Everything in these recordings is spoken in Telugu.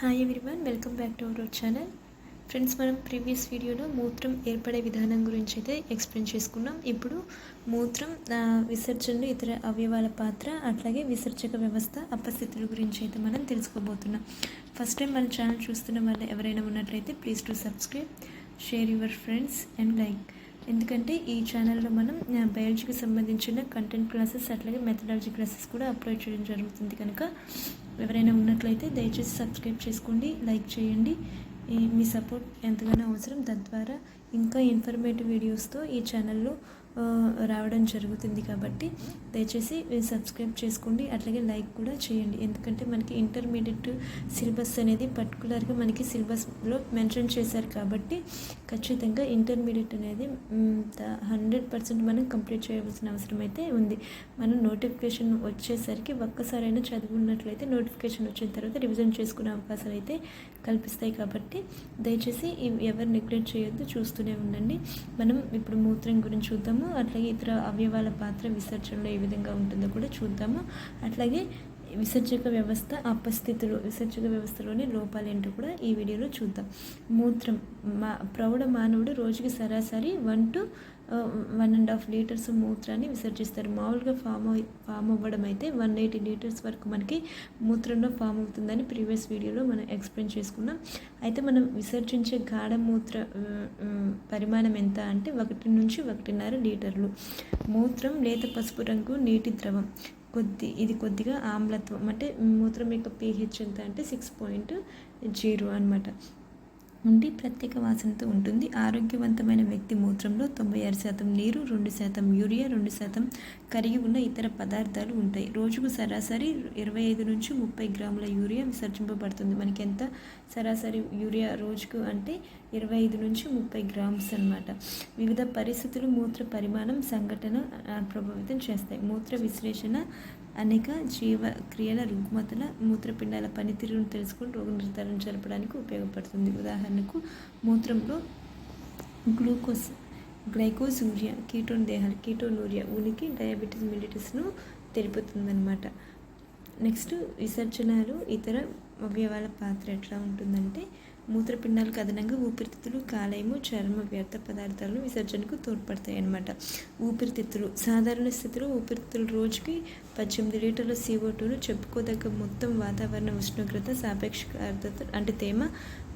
Hi everyone welcome back to our channel friends మనం ప్రీవియస్ వీడియోలో మూత్రం ఏర్పడే విధానం గురించి అయితే ఎక్స్ప్లెయిన్ చేసుకున్నాం. ఇప్పుడు మూత్రం విసర్జనలు ఇతర అవయవాల పాత్ర అట్లాగే విసర్జక వ్యవస్థ అపస్థితుల గురించి అయితే మనం తెలుసుకోబోతున్నాం. ఫస్ట్ టైం మన ఛానల్ చూస్తున్న వాళ్ళు ఎవరైనా ఉన్నట్లయితే please to subscribe share your friends and like ఎందుకంటే ఈ ఛానల్లో మనం బయాలజీకి సంబంధించిన కంటెంట్ క్లాసెస్ అట్లాగే మెథడాలజీ క్లాసెస్ కూడా అప్లోడ్ చేయడం జరుగుతుంది కనుక ఎవరైనా ఉన్నట్లయితే దయచేసి సబ్స్క్రైబ్ చేసుకోండి లైక్ చేయండి. మీ సపోర్ట్ ఎంతగానో అవసరం. తద్వారా ఇంకా ఇన్ఫర్మేటివ్ వీడియోస్తో ఈ ఛానల్లో రావడం జరుగుతుంది కాబట్టి దయచేసి సబ్స్క్రైబ్ చేసుకోండి అట్లాగే లైక్ కూడా చేయండి. ఎందుకంటే మనకి ఇంటర్మీడియట్ సిలబస్ అనేది పర్టికులర్గా మనకి సిలబస్లో మెన్షన్ చేశారు కాబట్టి ఖచ్చితంగా ఇంటర్మీడియట్ అనేది హండ్రెడ్ పర్సెంట్ మనం కంప్లీట్ చేయవలసిన అవసరం అయితే ఉంది. మనం నోటిఫికేషన్ వచ్చేసరికి ఒక్కసారైనా చదువుకున్నట్లయితే నోటిఫికేషన్ వచ్చిన తర్వాత రివిజన్ చేసుకునే అవకాశాలు అయితే కల్పిస్తాయి కాబట్టి దయచేసి ఎవరు నెగ్లెక్ట్ చేయొద్దు చూస్తూనే ఉండండి. మనం ఇప్పుడు మూత్రం గురించి చూద్దాం. అట్లాగే ఇతర అవయవాల పాత్ర విసర్జనలో ఏ విధంగా ఉంటుందో కూడా చూద్దాము. అట్లాగే విసర్జక వ్యవస్థ అపస్థితులు విసర్జక వ్యవస్థలోని లోపాలు ఏంటో కూడా ఈ వీడియోలో చూద్దాం. మూత్రం మా ప్రౌఢ మానవుడు రోజుకి సరాసరి one to one and half litres మూత్రాన్ని విసర్జిస్తారు. మామూలుగా ఫామ్ ఫామ్ అవ్వడం అయితే వన్ ఎయిటీ లీటర్స్ వరకు మనకి మూత్రంలో ఫామ్ అవుతుందని ప్రీవియస్ వీడియోలో మనం ఎక్స్ప్లెయిన్ చేసుకున్నాం. అయితే మనం విసర్జించే గాఢ మూత్ర పరిమాణం ఎంత అంటే ఒకటి నుంచి ఒకటిన్నర లీటర్లు. మూత్రం లేత పసుపు రంగు నీటి ద్రవం. కొద్ది ఇది కొద్దిగా ఆమ్లత్వం. అంటే మూత్రం యొక్క పీహెచ్ ఎంత అంటే సిక్స్ పాయింట్ జీరో అనమాట ఉండి ప్రత్యేక వాసనతో ఉంటుంది. ఆరోగ్యవంతమైన వ్యక్తి మూత్రంలో తొంభై ఆరు శాతం నీరు రెండు శాతం యూరియా రెండు శాతం కరిగి ఉన్న ఇతర పదార్థాలు ఉంటాయి. రోజుకు సరాసరి ఇరవై ఐదు నుంచి ముప్పై గ్రాముల యూరియా విసర్జింపబడుతుంది. మనకి ఎంత సరాసరి యూరియా రోజుకు అంటే ఇరవై ఐదు నుంచి ముప్పై గ్రామ్స్ అన్నమాట. వివిధ పరిస్థితులు మూత్ర పరిమాణం సంఘటన ప్రభావితం చేస్తాయి. మూత్ర విశ్లేషణ అనేక జీవ క్రియల రుగ్మతల మూత్రపిండాల పనితీరును తెలుసుకుని రోగ నిర్ధారణ జరపడానికి ఉపయోగపడుతుంది. ఉదాహరణకు మూత్రంలో గ్లూకోజ్ గ్లైకోజ్ యూరియా కీటోన్ దేహాలు కీటోనూరియా ఉనికి డయాబెటీస్ మిలిటిస్ను తెలుపుతుందన్నమాట నెక్స్ట్ విసర్జనాలు ఇతర అవయవాల పాత్ర ఎట్లా ఉంటుందంటే మూత్రపిండాలకు అదనంగా ఊపిరితిత్తులు కాలేయము చర్మ వ్యర్థ పదార్థాలను విసర్జనకు తోడ్పడతాయి అన్నమాట ఊపిరితిత్తులు సాధారణ స్థితిలో ఊపిరితిత్తులు రోజుకి పద్దెనిమిది లీటర్ల సీఓ టూను చెప్పుకోదగ్గ మొత్తం వాతావరణ ఉష్ణోగ్రత సాపేక్ష ఆర్ద్రత అంటే తేమ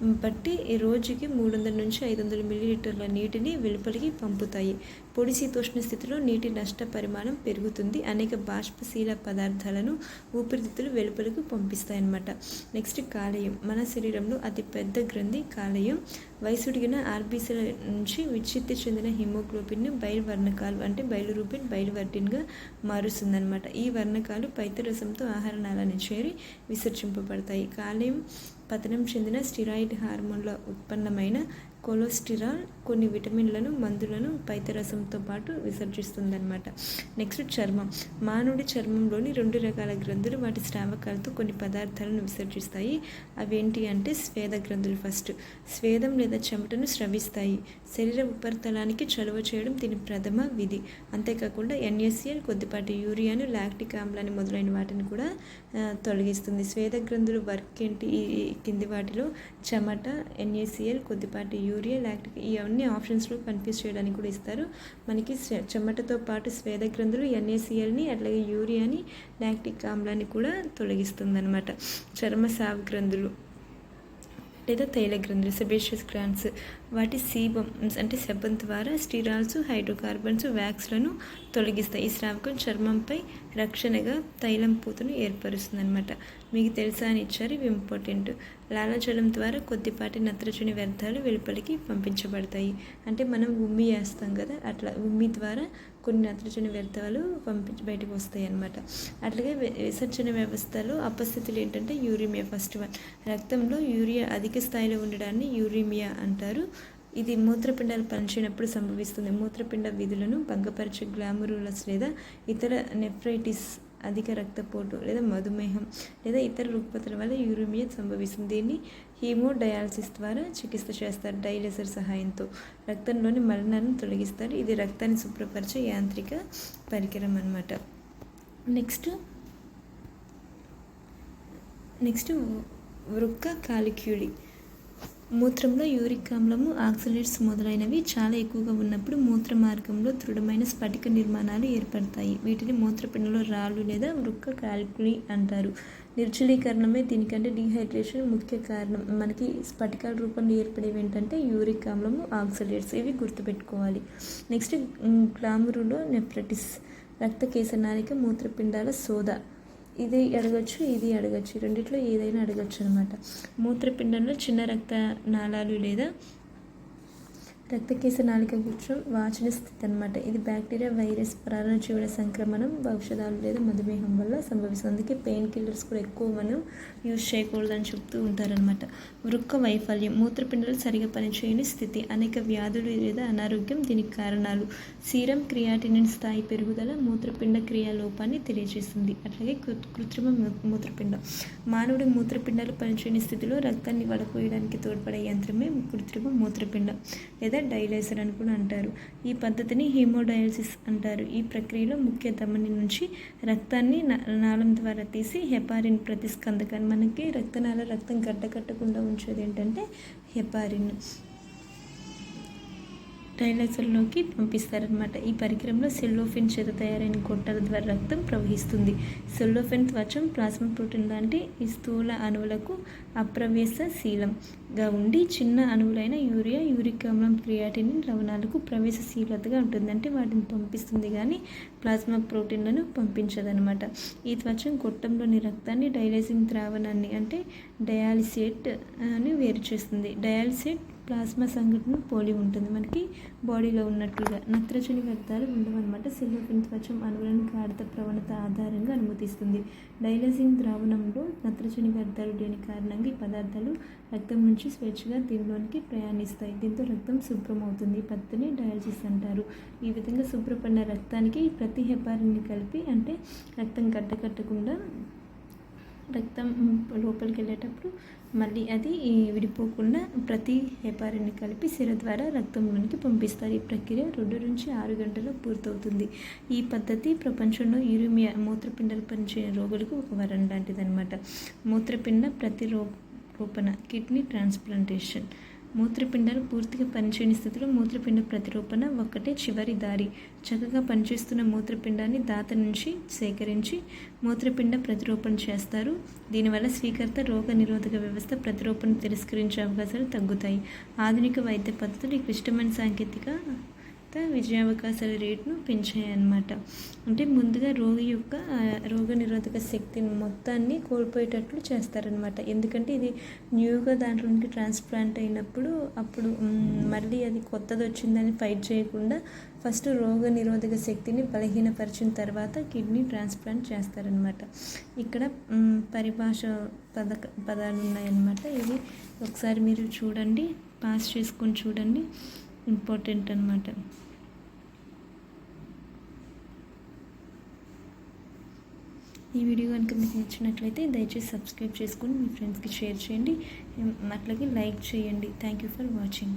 బట్టి రోజుకి మూడు వందల నుంచి ఐదు వందల మిల్లీలీటర్ల నీటిని వెలుపలికి పంపుతాయి. పొడి శీతోష్ణ స్థితిలో నీటి నష్ట పరిమాణం పెరుగుతుంది. అనేక బాష్పశీల పదార్థాలను ఊపిరితిత్తులు వెలుపలకు పంపిస్తాయి అన్నమాట నెక్స్ట్ కాలేయం మన శరీరంలో అతి పెద్ద గ్రంథి కాలేయం వయసుడిగిన ఆర్బీసీల నుంచి విచ్చిత్తి చెందిన హిమోగ్లోబిన్ను బయలు వర్ణకాలు అంటే బయలురూపిన్ బయలువర్డిన్గా మారుస్తుందన్నమాట. ఈ వర్ణకాలు పైతరసంతో ఆహార నాళాన్ని చేరి విసర్జింపబడతాయి. కాలేయం పతనం చెందిన స్టిరాయిడ్ హార్మోన్ల ఉత్పన్నమైన కొలెస్టిరాల్ కొన్ని విటమిన్లను మందులను పైతరసంతో పాటు విసర్జిస్తుందన్నమాట. నెక్స్ట్ చర్మం. మానవుడి చర్మంలోని రెండు రకాల గ్రంథులు వాటి స్రావకాలతో కొన్ని పదార్థాలను విసర్జిస్తాయి. అవేంటి అంటే స్వేద గ్రంథులు ఫస్ట్. స్వేదం లేదా చెమటను స్రవిస్తాయి. శరీర ఉపరితలానికి చలువ చేయడం దీని ప్రథమ విధి. అంతేకాకుండా ఎన్ఎస్సిఎల్ కొద్దిపాటి యూరియాను లాక్టిక్ ఆమ్లాన్ని మొదలైన వాటిని కూడా తొలగిస్తుంది. స్వేద గ్రంథులు వర్క్ ఏంటి? ఈ ఈ కింది వాటిలో చెమట ఎన్ఏసిఎల్ కొద్దిపాటి యూరియా లాక్టిక్ ఇవన్నీ ఆప్షన్స్లో కన్ఫ్యూజ్ చేయడానికి కూడా ఇస్తారు. మనకి చెమటతో పాటు స్వేద గ్రంథులు ఎన్ఏసిఎల్ని అట్లాగే యూరియాని లాక్టిక్ ఆమ్లాన్ని కూడా తొలగిస్తుంది అనమాట చర్మ సావ్ గ్రంథులు లేదా తైల గ్రంథులు సెబేషియస్ గ్రాండ్స్ వాటి సీబం అంటే సెబం ద్వారా స్టిరాల్స్ హైడ్రోకార్బన్స్ వ్యాక్స్లను తొలగిస్తాయి. ఈ స్రావకం చర్మంపై రక్షణగా తైలం పూతను ఏర్పరుస్తుంది అనమాట మీకు తెలుసా అని ఇచ్చారు ఇవి ఇంపార్టెంట్. లాలాజలం ద్వారా కొద్దిపాటి నత్రజని వ్యర్థాలు వెలుపలికి పంపించబడతాయి. అంటే మనం ఉమ్మి వేస్తాం కదా అట్లా ఉమ్మి ద్వారా కొన్ని నత్రజని వ్యర్థాలు పంపించి బయటకు వస్తాయి అన్నమాట అట్లాగే విసర్జన వ్యవస్థలో అపస్థితులు ఏంటంటే యూరిమియా ఫస్ట్ వన్. రక్తంలో యూరియా అధిక స్థాయిలో ఉండడాన్ని యూరిమియా అంటారు. ఇది మూత్రపిండాలు పనిచేయనప్పుడు సంభవిస్తుంది. మూత్రపిండ విధులను భంగపరిచే గ్లామరులస్ లేదా ఇతర నెఫ్రైటిస్ అధిక రక్తపోటు లేదా మధుమేహం లేదా ఇతర రుగ్మతల వల్ల యూరిమియా సంభవిస్తుంది. దీన్ని హీమోడయాలసిస్ ద్వారా చికిత్స చేస్తారు డైలేసర్ సహాయంతో. రక్తంలోని మలినాలను తొలగిస్తారు. ఇది రక్తాన్ని శుభ్రపరిచే యాంత్రిక పరికరం అన్నమాట. నెక్స్ట్ నెక్స్ట్ వృక్క కాలిక్యూడి. మూత్రంలో యూరిక్ ఆమ్లము ఆక్సిలేట్స్ మొదలైనవి చాలా ఎక్కువగా ఉన్నప్పుడు మూత్ర మార్గంలో దృఢమైన స్ఫటిక నిర్మాణాలు ఏర్పడతాయి. వీటిని మూత్రపిండంలో రాళ్ళు లేదా వృక్క కాలిక్యులి అంటారు. నిర్జలీకరణమే దీనికంటే డీహైడ్రేషన్ ముఖ్య కారణం. మనకి స్ఫటికాల రూపంలో ఏర్పడేవి ఏంటంటే యూరిక్ ఆమ్లము ఆక్సిలేట్స్ ఇవి గుర్తుపెట్టుకోవాలి. నెక్స్ట్ గ్లామురులో నెఫ్రటిస్ రక్త కేసనాళిక మూత్రపిండాల సోద. ఇది అడగచ్చు ఇది అడగచ్చు. రెండిట్లో ఏదైనా అడగచ్చు అనమాట మూత్రపిండంలో చిన్న రక్త నాళాలు లేదా రక్తకేశనాళిక నాళిక వాచన స్థితి అనమాట ఇది బ్యాక్టీరియా వైరస్ ప్రాణజీవుల సంక్రమణం ఔషధాలు లేదా మధుమేహం వల్ల సంభవిస్తుంది. అందుకే పెయిన్ కిల్లర్స్ కూడా ఎక్కువ మనం యూజ్ చేయకూడదని చెప్తూ ఉంటారనమాట వృక్క వైఫల్యం మూత్రపిండాలు సరిగా పనిచేయని స్థితి అనేక వ్యాధులు లేదా అనారోగ్యం దీనికి కారణాలు. సీరం క్రియాటినిన్ స్థాయి పెరుగుదల మూత్రపిండ క్రియా లోపాన్ని తెలియజేస్తుంది. అట్లాగే కృత్రిమ మూత్రపిండం. మానవుడి మూత్రపిండాలు పనిచేయని స్థితిలో రక్తాన్ని వడపోయడానికి తోడ్పడే యంత్రమే కృత్రిమ మూత్రపిండం. లేదా డైలైజర్ అని కూడా అంటారు. ఈ పద్ధతిని హీమోడయాలసిస్ అంటారు. ఈ ప్రక్రియలో ముఖ్య ధమని నుంచి రక్తాన్ని నాళం ద్వారా తీసి హెపారిన్ ప్రతిస్కందకాన్ని మనకి రక్తనాళ రక్తం గడ్డకట్టకుండా ఉంచేది ఏంటంటే హెపారిన్. డైలసల్లోకి పంపిస్తారనమాట ఈ పరికరంలో సెల్లోఫిన్ చేత తయారైన గొట్టాల ద్వారా రక్తం ప్రవహిస్తుంది. సెల్లోఫిన్ త్వచం ప్లాస్మా ప్రోటీన్ లాంటి ఈ స్థూల అణువులకు అప్రవేశశీలంగా ఉండి చిన్న అణువులైన యూరియా యూరిక్ అమ్లం క్రియాటిన్ లవణాలకు ప్రవేశశీలతగా ఉంటుంది. అంటే వాటిని పంపిస్తుంది కానీ ప్లాస్మా ప్రోటీన్లను పంపించదనమాట ఈ త్వచం గొట్టంలోని రక్తాన్ని డైలైజింగ్ ద్రావణాన్ని అంటే డయాలిసేట్ అని వేరు చేస్తుంది. డయాలిసేట్ ప్లాస్మా సంఘటన పోలి ఉంటుంది. మనకి బాడీలో ఉన్నట్లుగా నత్రజని వ్యర్థాలు ఉండవన్నమాట. సెల్లోఫిన్ త్వచం అణువులను గాఢత ప్రవణత ఆధారంగా అనుమతిస్తుంది. డైలసిన్ ద్రావణంలో నత్రజని వ్యర్థాలు లేని కారణంగా ఈ పదార్థాలు రక్తం నుంచి స్వేచ్ఛగా దీనిలోనికి ప్రయాణిస్తాయి. దీంతో రక్తం శుభ్రం అవుతుంది ఈ పద్ధతిని డయాలసిస్ అంటారు. ఈ విధంగా శుభ్రపడిన రక్తానికి ప్రతి హెపారిన్ని కలిపి అంటే రక్తం కట్టకట్టకుండా రక్తం లోపలికి వెళ్ళేటప్పుడు మళ్ళీ అది విడిపోకుండా ప్రతి హెపారిన్ని కలిపి సిర ద్వారా రక్తంలోనికి పంపిస్తారు. ఈ ప్రక్రియ రెండు నుంచి ఆరు గంటల్లో పూర్తవుతుంది. ఈ పద్ధతి ప్రపంచంలో యూరిమియా మూత్రపిండాలు పనిచేయ రోగులకు ఒక వరం లాంటిదన్నమాట. మూత్రపిండ ప్రతిరూపణ కిడ్నీ ట్రాన్స్ప్లాంటేషన్. మూత్రపిండాలు పూర్తిగా పనిచేయని స్థితిలో మూత్రపిండ ప్రతిరూపణ ఒక్కటే చివరి దారి. చక్కగా పనిచేస్తున్న మూత్రపిండాన్ని దాత నుంచి సేకరించి మూత్రపిండ ప్రతిరూపణ చేస్తారు. దీనివల్ల స్వీకర్త రోగ నిరోధక వ్యవస్థ ప్రతిరూపణ తిరస్కరించే అవకాశాలు తగ్గుతాయి. ఆధునిక వైద్య పద్ధతులు ఈ క్లిష్టమైన సాంకేతిక విజయావకాశాల రేటును పెంచాయన్నమాట. అంటే ముందుగా రోగి యొక్క రోగ నిరోధక శక్తిని మొత్తాన్ని కోల్పోయేటట్లు చేస్తారనమాట ఎందుకంటే ఇది న్యూగా దాంట్లోనికి ట్రాన్స్ప్లాంట్ అయినప్పుడు అప్పుడు మళ్ళీ అది కొత్తది వచ్చిందని ఫైట్ చేయకుండా ఫస్ట్ రోగ నిరోధక శక్తిని బలహీనపరిచిన తర్వాత కిడ్నీ ట్రాన్స్ప్లాంట్ చేస్తారనమాట ఇక్కడ పరిభాష పద పదాలు ఉన్నాయన్నమాట ఇవి ఒకసారి మీరు చూడండి పాస్ చేసుకొని చూడండి. ఇంపార్టెంట్ అనమాట ఈ వీడియో కనుక మీకు నచ్చినట్లయితే దయచేసి సబ్స్క్రైబ్ చేసుకొని మీ ఫ్రెండ్స్కి షేర్ చేయండి. అట్లాగే లైక్ చేయండి. Thank you for watching